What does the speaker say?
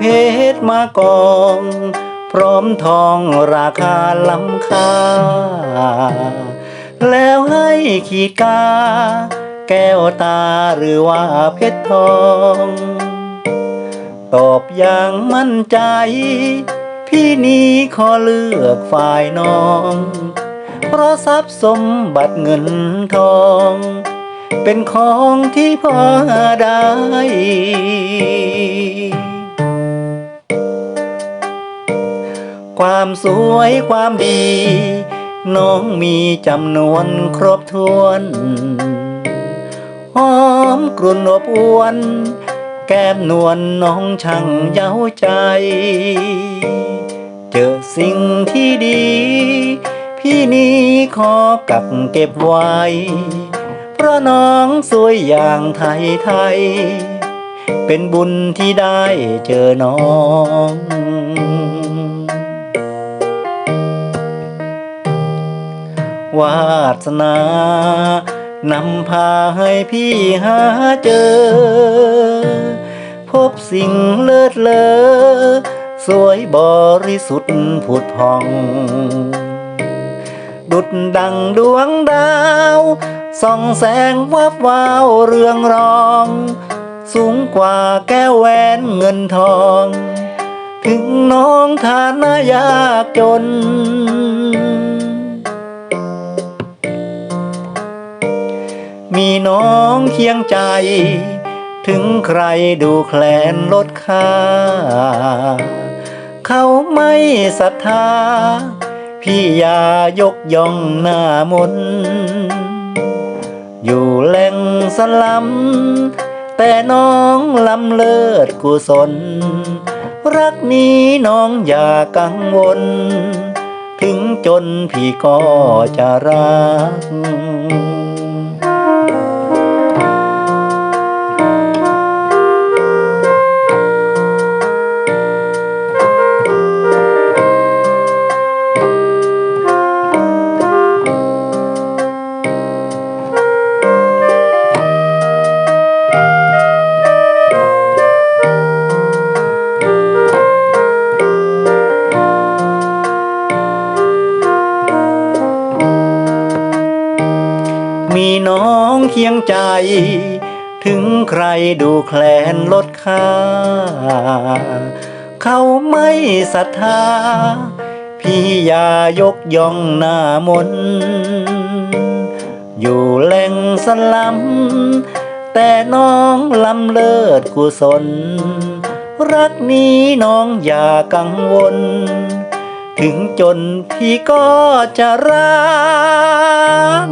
เพชรมากอง พร้อมทองราคาล้ำค่า แล้วให้ขีดกา แก้วตาหรือว่าเพชรทอง ตอบอย่างมั่นใจ พี่นี้ขอเลือกฝ่ายน้อง เพราะทรัพย์สมบัติเงินทองเป็นของที่พอได้ ความสวยความดี น้องมีจำนวนครบถ้วนหอมกลุ่นอบอวน แก้มนวลน้องช่างเย้าใจ เจอสิ่งที่ดี พี่นี้ขอกักเก็บไว้ เพราะน้องสวยอย่างไทยไทย เป็นบุญที่ได้เจอน้อง วาสนานำพาให้พี่หาเจอ พบสิ่งเลิศเลอ สวยบริสุทธิ์ผุดพอง ดุดดังดวงดาว ส่องแสงวับวาวเรืองรอง สูงกว่าแก้วแหวนเงินทอง ถึงน้องฐานะยากจน คียงใจ ถึงใครดูแคลนลดค่า เขาไม่ศรัทธา พี่อย่ายกย่องหน้ามน อยู่แหล่งสลัม แต่น้องลำเลิศกุศล รักนี้น้องอย่ากังวล ถึงจนพี่ก็จะรัก มีน้องเคียงใจ ถึงใครดูแคลนลดค่า เขาไม่ศรัทธา พี่อย่ายกย่องหน้ามน์อยู่แหล่งสลัม แต่น้องลำเลิศกุศล รักนี้น้องอย่ากังวล ถึงจนพี่ก็จะรัก